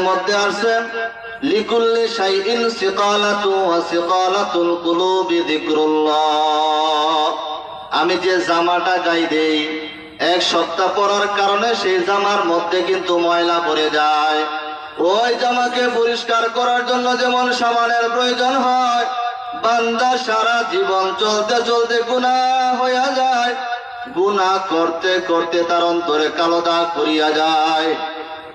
মধ্যে আসছে, লিকুল্লি শাইইন সিকালাতু ওয়া সিকালাতুল কুলুবি যিকরুল্লাহ। আমি যে জামাটা গাই দেই, এক সপ্তাহ পরার কারণে সেই জামার মধ্যে কিন্তু ময়লা পড়ে যায়। ওই জামাকে পরিষ্কার করার জন্য যেমন সামানের প্রয়োজন হয়, বান্দা সারা জীবন চলতে চলতে গুণা হইয়া যায়। গুণা করতে করতে তার অন্তরে কালো দাগ পড়িয়া যায়।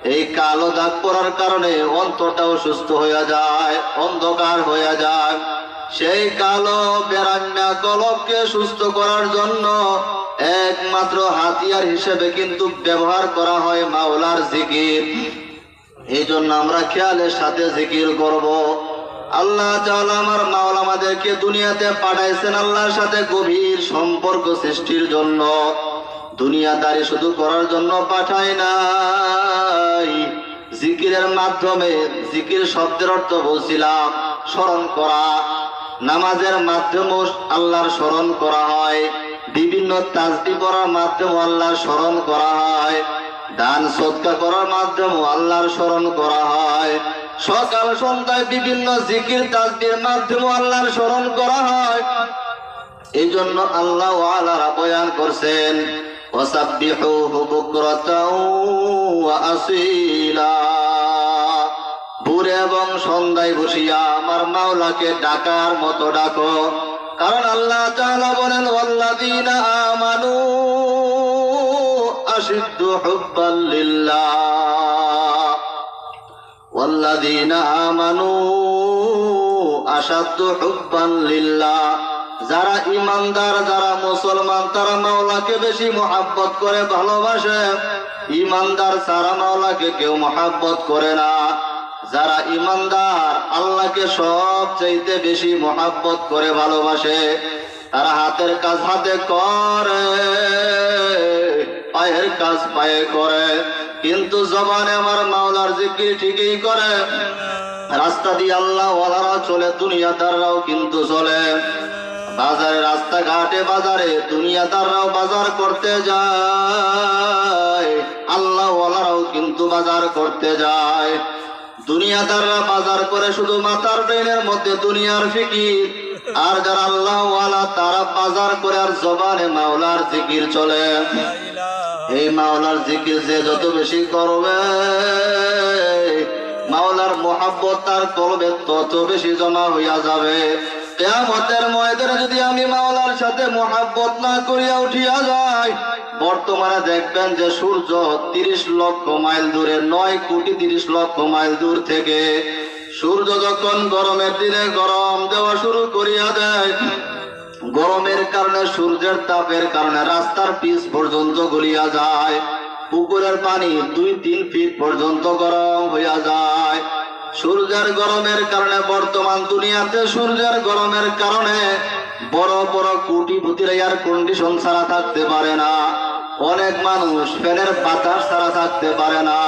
এই কালো দাগ পড়ার কারণে অন্তরটাও সুস্থ হইয়া যায়, অন্ধকার হইয়া যায়। সেই কালো বেরান্না কলবকে সুস্থ করার জন্য একমাত্র হাতিয়ার হিসেবে কিন্তু ব্যবহার করা হয় মাওলার জিকির। এই জন্য আমরা খেয়ালের সাথে জিকির করব। আল্লাহ আমার মাওলা আমাদেরকে দুনিয়াতে পাঠাইছেন আল্লাহর সাথে গভীর সম্পর্ক সৃষ্টির জন্য। দুনিয়াদারি শুধু করার জন্য পাঠায় নাই। জিকিরের মাধ্যমে জিকির শব্দের অর্থ বলছিলাম, স্মরণ করা। নামাজের মাধ্যমেও আল্লাহর স্মরণ করা হয়। বিভিন্ন তাজবি পড়ার মাধ্যমে আল্লাহর স্মরণ করা হয়। দান সৎকা করার মাধ্যমে আল্লাহর স্মরণ করা হয়। সকাল সন্ধ্যায় বিভিন্ন জিকির তাজবির মাধ্যমে আল্লাহর স্মরণ করা হয়। এই জন্য আল্লাহ আলারা বয়ান করছেন বুকরাতাও ওয়া আসীলা ভোরে এবং সন্ধ্যায় বসিয়া আমার মাওলাকে ডাকার মতো ডাকো। কারণ আল্লাহ তাআলা বলেন, ওয়াল্লাযীনা আমানু আশিদ্দু হুব্বাল লিল্লাহ। ওয়াল্লাযীনা আমানু আশাদ্দু হুব্বান লিল্লাহ। যারা ইমানদার, যারা মুসলমান, তারা মাওলাকে বেশি মহাব্বত করে, ভালোবাসে। ইমানদার সারা মাওলাকে কেউ মহাব্বত করে না। যারা ইমানদার, আল্লাহকে সব চাইতে বেশি মহাব্বত করে, ভালোবাসে, তারা হাতের কাজ হাতে করে, পায়ের কাজ পায়ে করে। কিন্তু জবানে আমার মাওলার জিকির ঠিকই করে। রাস্তা দিয়ে আল্লাহ ওয়ালারা চলে, দুনিয়াদাররাও কিন্তু চলে। বাজারে রাস্তাঘাটে, বাজারে দুনিয়াদাররাও বাজার করতে যায়। আল্লাহ ওয়ালারাও কিন্তু বাজার করতে যায়। দুনিয়াদাররা বাজার করে শুধু মাথার ব্রেনের মধ্যে দুনিয়ার ফিকির। আর যারা আল্লাহ ওয়ালা তারা বাজার করে আর জবানে মাওলার জিকির চলে। এই মাওলার জিকির যে যত বেশি করবে, মাওলার মোহাব্বত তার কলবে তত বেশি জমা হইয়া যাবে। কেয়ামতের ময়দানে যদি আমি মাওলার সাথে মোহাব্বত না করিয়া উঠিয়া যাই, বর্তমানে দেখবেন যে সূর্য তিরিশ লক্ষ মাইল দূরে, নয় কোটি তিরিশ লক্ষ মাইল দূর থেকে। সূর্য যখন গরমের দিনে গরম দেওয়া শুরু করিয়া দেয়, গরমের কারণে, সূর্যের তাপের কারণে রাস্তার পিচ পর্যন্ত গলিয়া যায়। পুকুরের পানি দুই তিন ফিট পর্যন্ত গরম হইয়া যায়। সূর্যের গরমের কারণে বর্তমান দুনিয়াতে সূর্যের গরমের কারণে বড় বড় কোটিপতির এয়ার কন্ডিশন ছাড়া থাকতে পারে না। অনেক মানুষ ফ্যানের বাতাস ছাড়া থাকতে পারে না।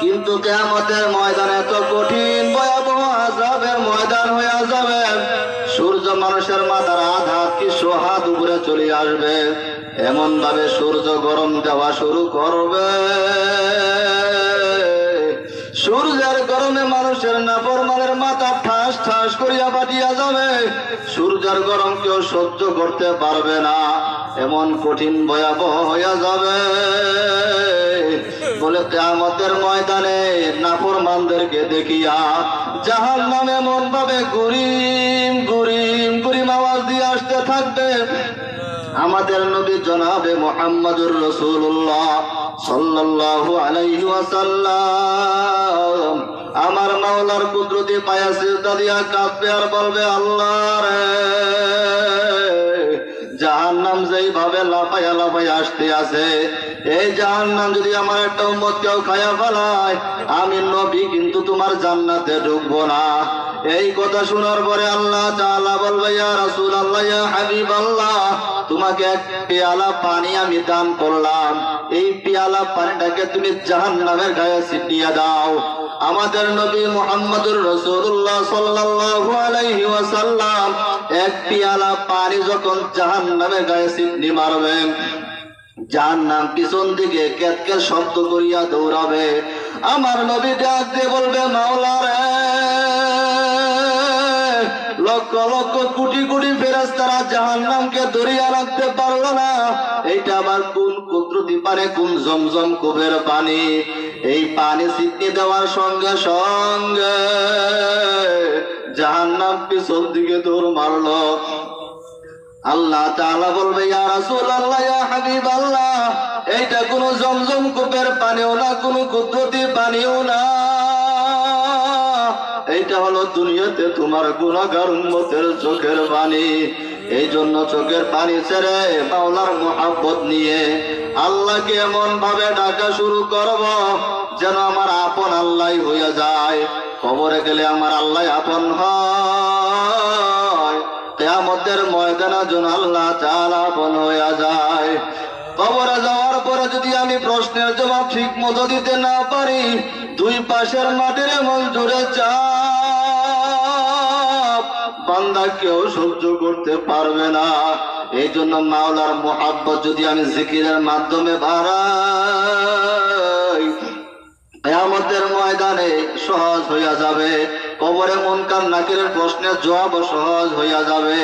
কিন্তু কেয়ামতের ময়দানে তো কঠিন ভয়াবহ আজাবের ময়দান হয়ে যাবে। সূর্য মানুষের মাথার আধা কি সোহাত উপরে চলে আসবে? এমন ভাবে সূর্য গরম দেওয়া শুরু করবে। সূর্যের গরমে মানুষের নাফরমানের মাথা ঠাস ঠাস করিয়া বাটিয়া যাবে। সূর্যের গরম কেউ সহ্য করতে পারবে না। এমন কঠিন ভয়াবহ হইয়া যাবে। বলে কেয়ামতের ময়দানে নাফরমানদেরকে দেখিয়া জাহান নামে মন ভাবে গুরিম গুরিম গুরিম আওয়াজ দিয়ে আসতে থাকবে। আমাদের নবী জনাবে মোহাম্মদুর রসুল্লাহ আমার মাওলার কুদরতি পায়া সিজদা দিয়া কাঁদবে আর বলবে, আল্লাহ রে, জাহান্নাম যেইভাবে লাফাইয়া লাফাইয়া আসতে আছে, এই জাহান্নাম যদি আমার একটা উম্মত কেউ খায়া ফেলায়, আমি নবী কিন্তু তোমার জান্নাতে ঢুকবো না। এই কথা শোনার পরে আল্লাহ তাআলা বলবে, ইয়া রাসূল আল্লাহ ইয়া হাবিব আল্লাহ তোমাকে এক পেয়ালা পানি আমি দান করলাম। এই পেয়ালা পানিটাকে তুমি জাহান্নামের গায়ে ছিটিয়ে দাও। আমাদের নবী মুহাম্মদুর রাসূলুল্লাহ সাল্লাল্লাহু আলাইহি ওয়াসাল্লাম এক পেয়ালা পানি যখন জাহান্নামের গায়ে ছিটনি মারবেন যার নাম পিছন দিকে কেতকে শব্দ করিয়া দৌড়াবে। আমার নবী ডাক দিয়ে বলবে মাওলা রে লক্ষ লক্ষ কোটি কোটি ফেরেস্তারা জাহান নামকে দরিয়া রাখতে না। এইটা আবার কোন কুদরতি পানি, কোন জমজম কুবের পানি? এই পানি সিটনি দেওয়ার সঙ্গে সঙ্গে জাহান নাম পিছন দিকে দৌড় মারলো। আল্লাহ বলবে, ইয়া রাসূলুল্লাহ, ইয়া এইটা কোনো জমজম কূপের পানিও না, কোনো কুদরতি পানিও না। এইটা হলো দুনিয়াতে তোমার গুনাহগার উম্মতের চোখের পানি এই জন্য চোখের পানি ছেড়ে মাওলার মোহাব্বত নিয়ে আল্লাহকে এমন ভাবে ডাকা শুরু করব যেন আমার আপন আল্লাহ হইয়া যায়। কবরে গেলে আমার আল্লাহ আপন হয়। কেয়ামতের ময়দানে যেন আল্লাহ তাআলা আপন হইয়া যায়। কবরে যাওয়ার পরে যদি আমি প্রশ্নের জবাব ঠিক মতো দিতে না পারি, দুই পাশের মাটির জুড়ে চাপ। বান্দা কেউ সহ্য করতে পারবে না। এই জন্য মাওলার মোহাব্বত যদি আমি জিকিরের মাধ্যমে বাড়াই, কেয়ামতের ময়দানে সহজ হইয়া যাবে। কবরে মনকার নাকিরের প্রশ্নের জবাব সহজ হইয়া যাবে।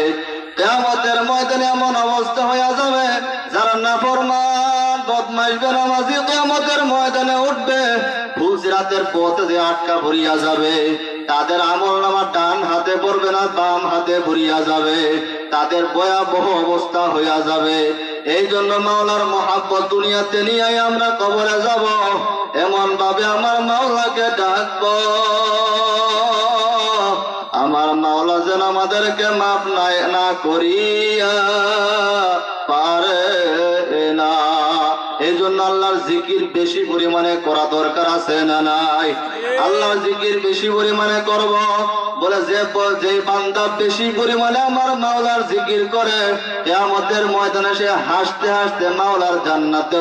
কেয়ামতের ময়দানে এমন অবস্থা হয়ে যাবে, যারা নাফরমান বদমাইশ বেনামাজি কেয়ামতের ময়দানে উঠবে ফুলসিরাতের পথে যে আটকা ভরিয়া যাবে, তাদের আমল নামা ডান হাতে পড়বে না, বাম হাতে ভরিয়া যাবে, তাদের ভয়াবহ অবস্থা হইয়া যাবে। এই জন্য মাওলার মহাব্বত দুনিয়াতে নিয়ে আমরা কবরে যাব এমন ভাবে আমার মাওলাকে ডাকব। আমাদেরকে মাফ নাই, না করিয়া পারে না। এই জন্য আল্লাহর জিকির বেশি পরিমাণে করা দরকার আছে না নাই? আল্লাহর জিকির বেশি পরিমাণে করব। বলে যে যে বান্দা বেশি পরিমাণে আমার মাওলার জিকির করে, কেয়ামতের ময়দানে সে হাসতে হাসতে মাওলার জান্নাতে